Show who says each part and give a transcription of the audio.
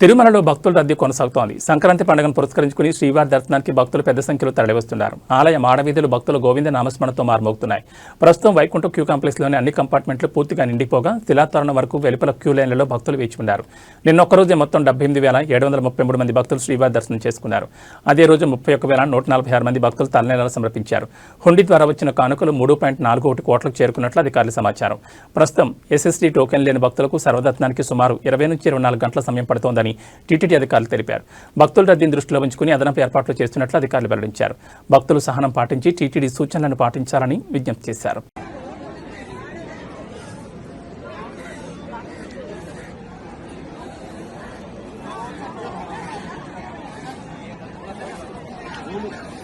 Speaker 1: తిరుమలలో భక్తుల రద్దీ కొనసాగుతోంది. సంక్రాంతి పండుగను పురస్కరించుకుని శ్రీవారి దర్శనానికి భక్తులు పెద్ద సంఖ్యలో తరలివస్తున్నారు. ఆలయ మాడవీధులు భక్తుల గోవింద నామస్మరణతో మారుమోగుతున్నాయి. ప్రస్తుతం వైకుంఠ క్యూ కాంప్లెక్స్లోని అన్ని కంపార్ట్మెంట్లు పూర్తిగా నిండిపోగా శిలాతోరణం వరకు వెలుపల క్యూ లైన్లలో భక్తులు వేచి ఉన్నారు. నిన్న ఒక్కరోజే మొత్తం డెబ్బై ఎనిమిది వేల ఏడు వందల ముప్పై మూడు మంది భక్తులు శ్రీవారి దర్శనం చేసుకున్నారు. అదే రోజు ముప్పై ఒక్క వేల నూట నలభై ఆరు మంది భక్తులు తలనీలాలు సమర్పించారు. హుండీ ద్వారా వచ్చిన కానుకలు మూడు పాయింట్ నాలుగు ఒకటి కోట్లకు చేరుకున్నట్లు అధికారులు సమాచారం. ప్రస్తుతం ఎస్ఎస్డీ టోకెన్ లేని భక్తులకు సర్వదత్నానికి సుమారు ఇరవై నుంచి ఇరవై నాలుగు గంటల సమయం పడుతోందని టీటీడీ అధికారులు తెలిపారు. భక్తుల రద్దీని దృష్టిలో ఉంచుకుని అదనపు ఏర్పాట్లు చేస్తున్నట్లు అధికారులు వెల్లడించారు. భక్తులు సహనం పాటించి టీటీడీ సూచనలను పాటించాలని విజ్ఞప్తి చేశారు.
Speaker 2: Thank